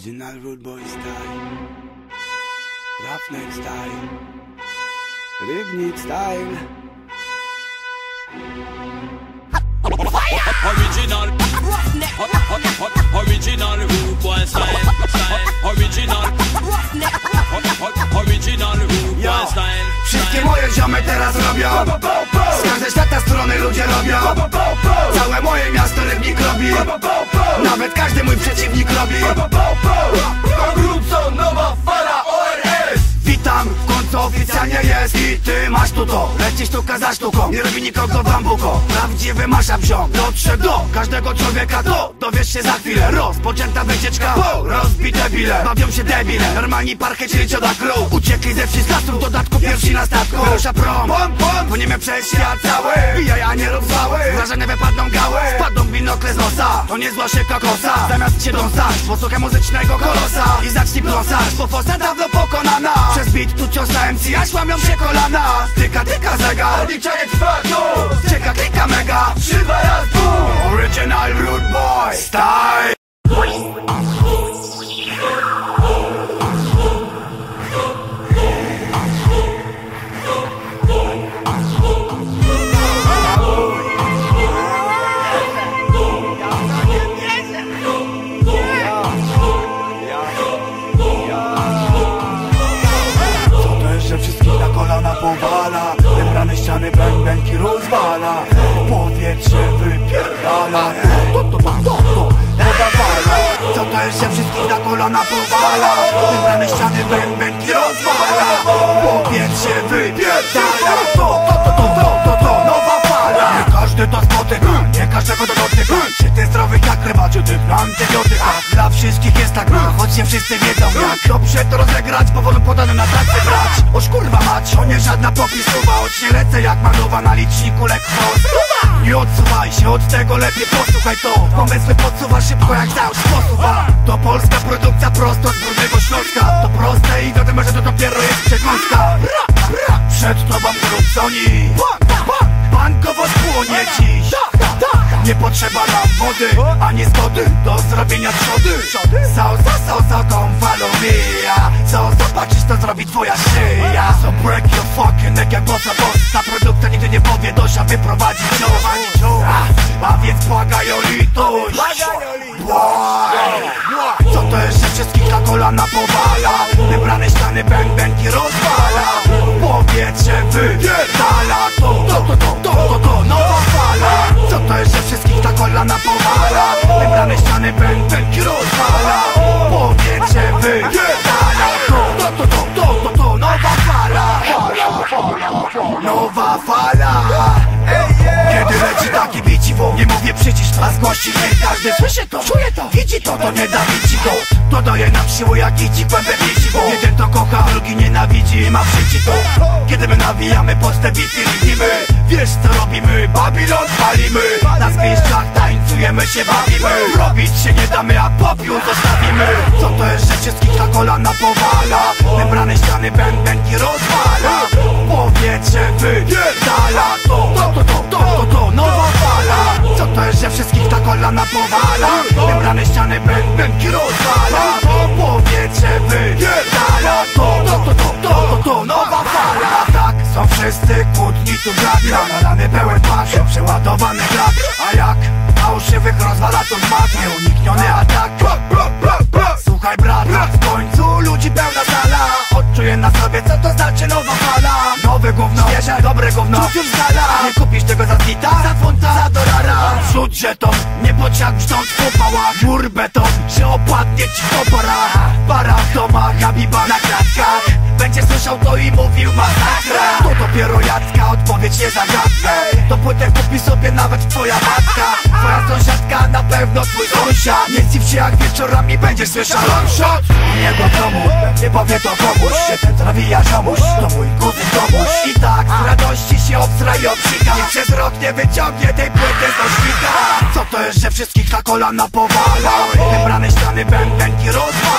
Original Root Boy style Roughneck style Rybnik style Original. Original rude boy style. Original. Original rude boy style. Wszystkie moje ziomy teraz robią strony ludzie robią. Całe moje miasto rybnik robi. Nawet każdy mój przeciwnik robi. Grubson, nowa fala jest I ty masz tu to, lecisz sztuka za sztuką Nie robi nikogo bambuko. Prawdziwy masza wziął Dotrze do każdego człowieka to. Dowiesz się za chwilę Rozpoczęta wycieczka po Rozbite bile. Bawią się debile Normalni parkę, czyli cioda crew Uciekli ze wszystkich lasów dodatku pierwsi na statku. Rusza prom Pom, pom Płyniemy przez świat cały To nie zła się kokosa Zamiast się dąsać Posłuchaj muzycznego kolosa. I zacznij pląsać Bo fosa dawno pokonana. Przez beat tu cios na MC Aż łamią się kolana. Tyka, tyka zegar Odliczanie trwa tu Czeka klika mega Trzy, dwa, raz, Original Root Boy Style Wybrane ściany bębenki rozwala. Powietrze wypierdala To, to, to, to, to, to, to, nowa fala. Nie każdy to spotyka, nie każdego to dotyka. Czy ty zdrowych jak ryba, czy ty na antybiotykach Dla wszystkich jest tak, choć nie wszyscy wiedzą jak. Dobrze to rozegrać, powolu podane na tacy brać. Oż kurwa mać, to nie żadna popisuwa Choć nie lecę jak manowa na liczniku lek chwost Nie odsuwaj się od tego, lepiej posłuchaj to. Pomysły podsuwa szybko jak całość posuwa To polska produkcja prosto z brudnego Śląska. To proste i wiadomo, że wody Ani zgody do zrobienia trzody Salsa, salsa, tą falą mija. Co zobaczysz to zrobi twoja szyja. So break your fucking neck jak bossa boss Ta produkcja nigdy nie powie dosia wyprowadzić cię a, a więc błagaj o litość. Co to jest, że wszystkich na kolana powala? Wybrane ściany bębenki rozwala Nie przycisz, a zgłości nie każdy. Słyszy to, czuje to, widzi to, to nie da bici go To daje nam siłę jak ici głębę bici bo Jeden to kocha, drugi nienawidzi ma przyci to. Kiedy my nawijamy pod te bity widzimy Wiesz co robimy, Babilon palimy. Na zgliszczach tańcujemy się bawimy. Robić się nie damy, a popiół zostawimy. Co to jest, że wszystkich na kolana powala? Wybrane ściany bębenki rozwala. Powietrze wypierdala To, to, to, to, to, to, to. Nowa to jest, że wszystkich na kolana powala. Wybrane ściany bębenki rozwala. Powietrze wypierdala. To, to, to, to, to, to, to nowa fala. Tak, są wszyscy kłótni tu grabia Nalany pełen pasją, przeładowany grab A jak fałszywych rozwala to zmak Nieunikniony atak. Słuchaj brat, w końcu ludzi pełna sala. Odczuję na sobie co to znaczy nowa fala. Nowe gówno, świeże, dobre gówno. Czuć już z dala. Nie kupisz tego za zita, za żeton, nie bądź jak brzdąc po pałach Mur beton, że opadnie ci po parach Parach, domach, habiba na kratkach Będziesz słyszał to i mówił masakra. To dopiero jacka, odpowiedź nie zagadnę. To płytę kupi sobie nawet twoja matka. Twoja sąsiadka, na pewno twój sąsiad. Nie zdziw się jak wieczorami będziesz słyszał shot Nie do domu, nie powie to komuś. Się ten zawija ziomuś, to mój kuzyn kolana powala Wybrane ściany bębenki rozwala